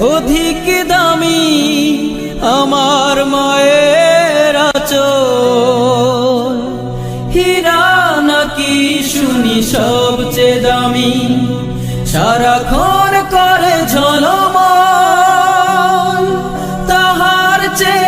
অধিক দামি আমার মায়ের আচল। হীরা নাকি শুনি সবচেয়ে দামি? সারাক্ষণ করে ঝলম তাহার চেয়ে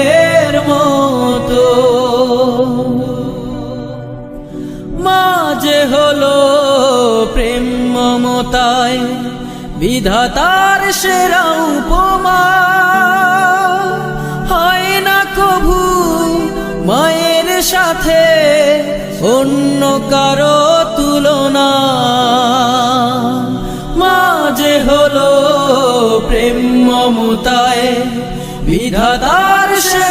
বিধাতার সেরা উপমা। হয় না কভু মায়ের সাথে অন্য কারও তুলনা। মাঝে হলো প্রেম মমতায় বিধাতার সেরা